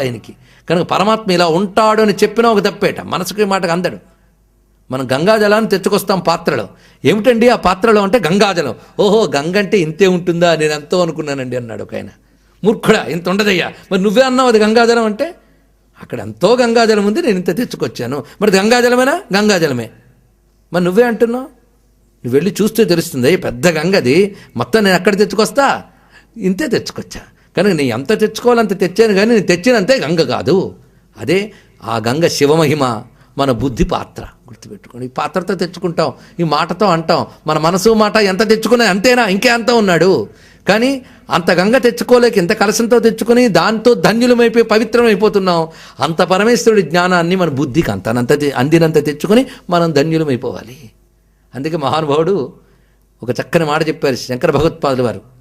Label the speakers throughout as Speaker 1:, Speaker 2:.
Speaker 1: ఆయనకి. కనుక పరమాత్మ ఇలా ఉంటాడు అని చెప్పినా ఒక తప్పేట. మనసుకి మాటకు అందడు. మనం గంగాజలాన్ని తెచ్చుకొస్తాం పాత్రలో. ఏమిటండి ఆ పాత్రలో అంటే గంగాజలం ఓహో గంగ అంటే ఇంతే ఉంటుందా? నేను ఎంతో అనుకున్నానండి అన్నాడు ఒక ఆయన. మూర్ఖుడా ఇంత ఉండదయ్యా. మరి నువ్వే అన్నావు అది గంగాజలం అంటే? అక్కడ ఎంతో గంగాజలం ఉంది నేను ఇంత తెచ్చుకొచ్చాను. మరి గంగాజలమేనా గంగాజలమే మరి నువ్వే అంటున్నావు? నువ్వు వెళ్ళి చూస్తే తెలుస్తుంది పెద్ద గంగది. మొత్తం నేను ఎక్కడ తెచ్చుకొస్తా? ఇంతే తెచ్చుకొచ్చా. కనుక నేను ఎంత తెచ్చుకోవాలంత తెచ్చాను కానీ నేను తెచ్చినంతే గంగ కాదు. అదే ఆ గంగ శివమహిమ మన బుద్ధి పాత్ర. గుర్తుపెట్టుకోండి. ఈ పాత్రతో తెచ్చుకుంటాం ఈ మాటతో అంటాం. మన మనసు మాట ఎంత తెచ్చుకున్నా అంతేనా? ఇంకే అంత ఉన్నాడు. కానీ అంత గంగ తెచ్చుకోలేక ఇంత కలశంతో తెచ్చుకొని దాంతో ధన్యులమైపోయి పవిత్రమైపోతున్నాం. అంత పరమేశ్వరుడి జ్ఞానాన్ని మన బుద్ధికి అంతనంత తె- అందినంత తెచ్చుకొని మనం ధన్యులమైపోవాలి. అందుకే మహానుభావుడు ఒక చక్కని మాట చెప్పారు శంకర భగవత్పాదులు వారు.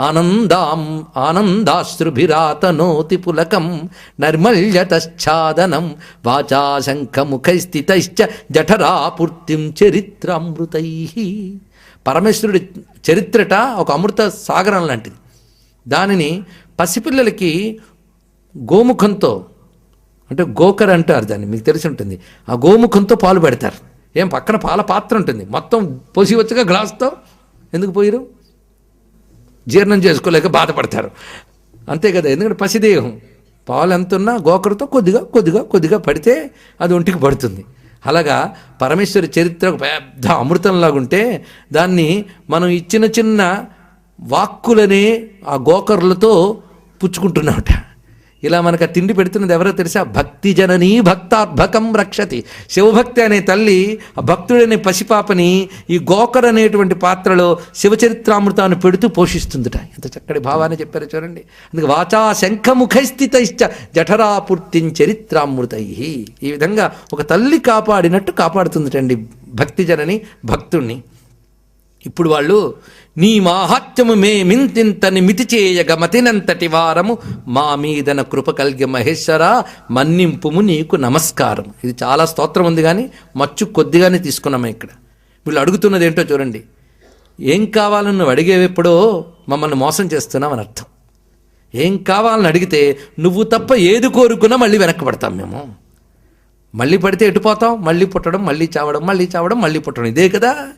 Speaker 1: ఆనందాం ఆనందాశ్రుభిరాతనోతి పులకం నైర్మల్యతశ్చాదనం వాచాశంఖముఖస్థితైశ్చ జఠరాపూర్తిం చరిత్రామృతై. పరమేశ్వరుడి చరిత్రట ఒక అమృత సాగరం లాంటిది. దానిని పసిపిల్లలకి గోముఖంతో అంటే గోకర్ అంటారు దాన్ని మీకు తెలిసి ఉంటుంది. ఆ గోముఖంతో పాలు పెడతారు. ఏం పక్కన పాల పాత్ర ఉంటుంది. మొత్తం పోసి వచ్చగా గ్లాస్తో ఎందుకు పోయిరు? జీర్ణం చేసుకోలేక బాధపడతారు. అంతే కదా ఎందుకంటే పసిదేహం. పాలు ఎంత ఉన్నా గోకరతో కొద్దిగా కొద్దిగా కొద్దిగా పడితే అది ఒంటికి పడుతుంది. అలాగా పరమేశ్వరి చరిత్ర పెద్ద అమృతంలాగుంటే దాన్ని మనం ఇచ్చిన చిన్న వాక్కులనే ఆ గోకర్లతో పుచ్చుకుంటున్నామట. ఇలా మనకు తిండి పెడుతున్నది ఎవరో తెలుసా? భక్తి జననీ భక్తార్భకం రక్షతి. శివభక్తి అనే తల్లి ఆ భక్తుడనే పసిపాపని ఈ గోకర్ అనేటువంటి పాత్రలో శివచరిత్రామృతాన్ని పెడుతూ పోషిస్తుందిట. ఎంత చక్కటి భావాన్ని చెప్పారు చూడండి. అందుకే వాచా శంఖముఖస్థిత ఇష్ట జఠరాపూర్తిం చరిత్రామృతై. ఈ విధంగా ఒక తల్లి కాపాడినట్టు కాపాడుతుందిటండి భక్తి జనని భక్తుణ్ణి. ఇప్పుడు వాళ్ళు నీ మాహాత్యము మే మింతింతని మితి చేయగ మతినంతటి వారము మా మీదన కృప కలిగి మహేశ్వర మన్నింపుము నీకు నమస్కారం. ఇది చాలా స్తోత్రం ఉంది కానీ మచ్చు కొద్దిగానే తీసుకున్నాము ఇక్కడ. వీళ్ళు అడుగుతున్నది ఏంటో చూడండి. ఏం కావాలని నువ్వు అడిగేవెప్పుడో మమ్మల్ని మోసం చేస్తున్నావు అని అర్థం. ఏం కావాలని అడిగితే నువ్వు తప్ప ఏది కోరుకున్నా మళ్ళీ వెనక్కి మేము. మళ్ళీ పడితే ఎటుపోతాం మళ్ళీ పుట్టడం మళ్ళీ చావడం మళ్ళీ చావడం మళ్ళీ పుట్టడం. ఇదే కదా?